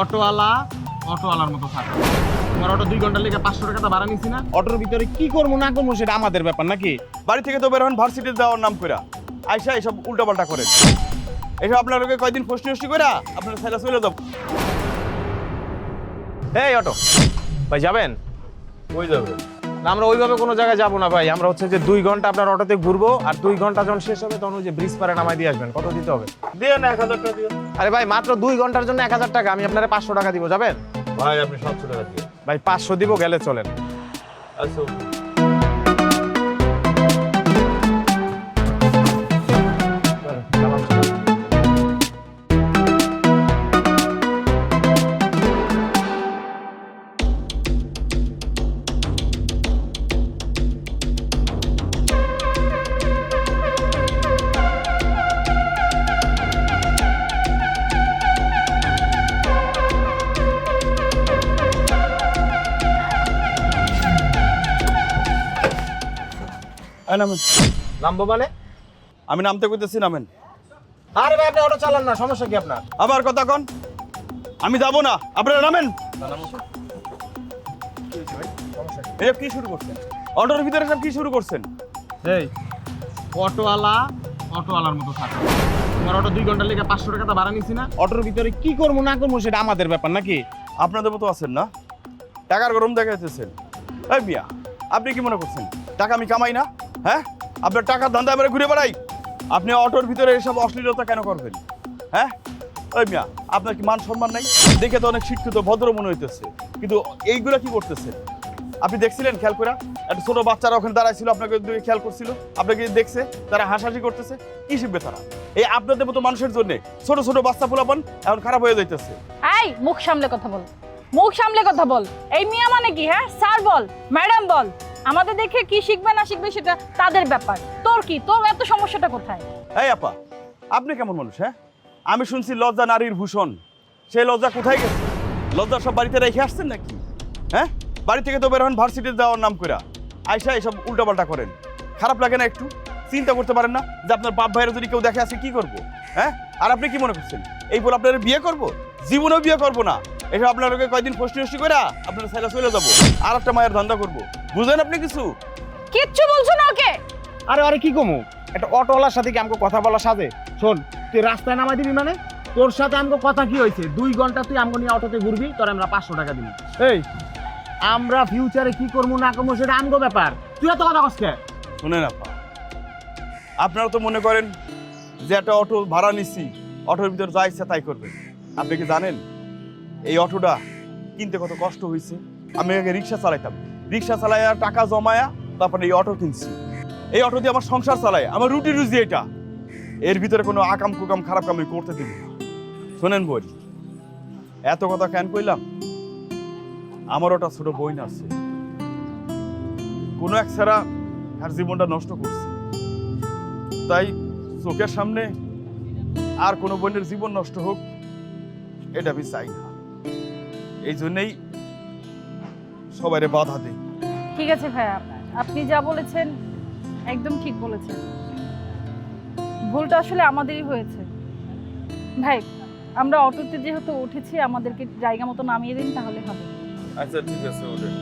অটোওয়ালা অটোওয়ালার মতো থাকে। তোমার অটো দুই ঘণ্টার লেগে পাঁচশো টাকা ভাড়া নিছি না। অটোর ভিতরে কি করব না করব সেটা আমাদের ব্যাপার নাকি? বাড়ি থেকে তো বের হন ভার্সিটি যাওয়ার নাম কইরা। আইসা এসব উল্টাপাল্টা করেন এসব আপনার কয়দিন ফষ্টি ফষ্টি করে আপনার ছেলে চলে যাব। এই অটো। ভাই যাবেন? ওই যাবে আমরা ওইভাবে কোনো জায়গায় যাব না ভাই। আমরা হচ্ছে যে দুই ঘণ্টা আপনার অটোতে ঘুরবো আর দুই ঘণ্টা যখন শেষ হবে তখন ওই যে ব্রিজ পারে নামাই দিয়ে আসবেন। কত দিতে হবে? দিয়ে না এক হাজার টাকা আরে ভাই মাত্র দুই ঘণ্টার জন্য এক হাজার টাকা আমি আপনারা পাঁচশো টাকা দিব যাবেন? ভাই আপনি সাতশো টাকা দিবেন ভাই পাঁচশো দিব গেলে চলেন। আচ্ছা নামেন। নামবো মানে? আমি নামতে কইতেছি নামেন। আরে ভাই আপনি অটো চালান না সমস্যা কি আপনার? আবার কথা কন। আমি যাব না। আপনারা নামেন। এই কি শুরু করছেন? অটোর ভিতরে সব কি শুরু করছেন? এই অটোওয়ালা অটোওয়ালার মতো থাকো। তোমার অটো দুই ঘণ্টার লেগে পাঁচশো টাকা ভাড়া নিছি না। অটোর ভিতরে কি করব না করব সেটা আমাদের ব্যাপার নাকি? আপনাদের মতো আছেন না? টাকার গরম দেখা দেখাইতেছেন। এই মিয়া আপনি কি মনে করছেন? টাকা আমি কামাই না হ্যাঁ? আপনার টাকার ধান্দা এবারে ঘুরে বেড়াই। আপনি অটোর ভিতরে এসব অশ্লীলতা কেন করবেন? হ্যাঁ? ওই মিয়া, আপনার কি মান সম্মান নাই? দেখে তো অনেক শিক্ষিত, ভদ্র মনে হইতেছে। কিন্তু এইগুলা কি করতেছে? আপনি দেখছিলেন খেয়াল করে একটা ছোট বাচ্চারা ওখানে দাঁড়াইছিল, আপনাকে খেয়াল করছিল। আপনাকে দেখছে? তারা হাসাহাসি করতেছে। কি শিখবে তারা? এই আপনাদের মতো মানুষের জন্য ছোট ছোট বাচ্চা পোলাপান এখন খারাপ হয়ে যাইতেছে। এই, মুখ সামলে কথা বল। মুখ সামলে কথা বল। এই মিয়া মানে কি হ্যাঁ? স্যার বল, ম্যাডাম বল। আমাদের দেখে কি শিখবে না শিখবে সেটা তাদের ব্যাপার। তোর কি? তোর এত সমস্যাটা কোথায়? এই আপা, আপনি কেমন মানুষ হ্যাঁ? আমি শুনছি লজ্জা নারীর ভূষণ। সেই লজ্জা কোথায় গেছে? লজ্জা সব বাড়িতে রেখে আসছেন নাকি? হ্যাঁ? বাড়ি থেকে তো বের হন ভার্সিটি যাওয়ার নাম কইরা। আইসা এসব উল্টাপাল্টা করেন। খারাপ লাগে না একটু? চিন্তা করতে পারেন না যে আপনার বাপ ভাইয়ের যদি কেউ দেখে আসে কি করব হ্যাঁ? আর আপনি কি মনে করছেন? এই বলে আপনার বিয়ে করব? জীবনেও বিয়ে করব না। এসব আপনার লোকে কয়দিন ফষ্টি ফষ্টি করে আপনার ছেলে চলে যাব। আর একটা মায়ের ধান্দা করব। বুঝেন আপনি কিছু? কিচ্ছু বলছো না ওকে? আরে আরে কি কমু? একটা অটোওয়ালার সাথে কি আমাকে কথা বলা সাথে শোন তুই রাস্তায় নামাই দিবি মানে? তোর সাথে আমাকে কথা কি হয়েছে? দুই ঘণ্টা তুই আমাকে নিয়ে অটোতে ঘুরবি তোর আমরা পাঁচশো টাকা দিবি। এই আমরা ফিউচারে কি করব না করব সেটা আমগো ব্যাপার। তুই এত কথা কষ্ট শুনেন আপা আপনারা তো মনে করেন যে একটা অটো ভাড়া নিছি অটোর ভিতর যা ইচ্ছা তাই করবেন। আপনি কি জানেন? এই অটোটা কিনতে কত কষ্ট হয়েছে? আমি আগে রিক্সা চালাইতাম। রিক্সা চালাইয়া টাকা জমায়া, তারপরে এই অটো কিনছি। এই অটো দিয়ে আমার সংসার চালাই আমার রুটি রুজি এটা। এর ভিতরে কোনো আকাম কুকাম, খারাপ কাম করতে দিবি। শোনেন বই, এত কথা কেন কইলাম? আমার ওটা ছোট বই না আছে। কোনো এক ছাড়া আর জীবনটা নষ্ট করছে। তাই চোখের সামনে আর কোনো বোনের জীবন নষ্ট হোক, এটা আমি চাই না। এই জন্যেই সবাইরে বাধা দেই। ঠিক আছে ভাই আপনি যা বলেছেন একদম ঠিক বলেছেন। ভুলটা আসলে আমাদেরই হয়েছে। ভাই আমরা অটোতে যেহেতু উঠেছি আমাদেরকে জায়গা মতো নামিয়ে দিন তাহলে হবে। আচ্ছা ঠিক আছে ওদের